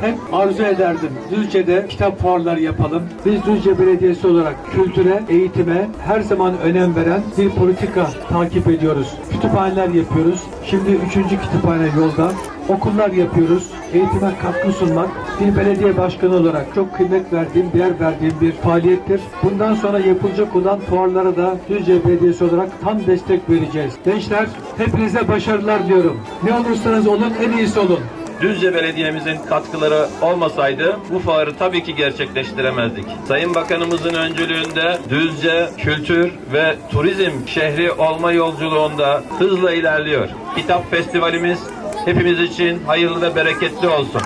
hep arzu ederdim. Düzce'de kitap fuarları yapalım. Biz Düzce Belediyesi olarak kültüre, eğitime her zaman önem veren bir politika takip ediyoruz. Kütüphaneler yapıyoruz. Şimdi üçüncü kütüphane yolda. Okullar yapıyoruz. Eğitime katkı sunmak bir belediye başkanı olarak çok kıymet verdiğim, değer verdiğim bir faaliyettir. Bundan sonra yapılacak olan fuarlara da Düzce Belediyesi olarak tam destek vereceğiz. Gençler hepinize başarılar diyorum. Ne olursanız olun en iyisi olun. Düzce Belediye'mizin katkıları olmasaydı bu fuarı tabii ki gerçekleştiremezdik. Sayın Bakanımızın öncülüğünde Düzce kültür ve turizm şehri olma yolculuğunda hızla ilerliyor. Kitap Festivalimiz hepimiz için hayırlı ve bereketli olsun.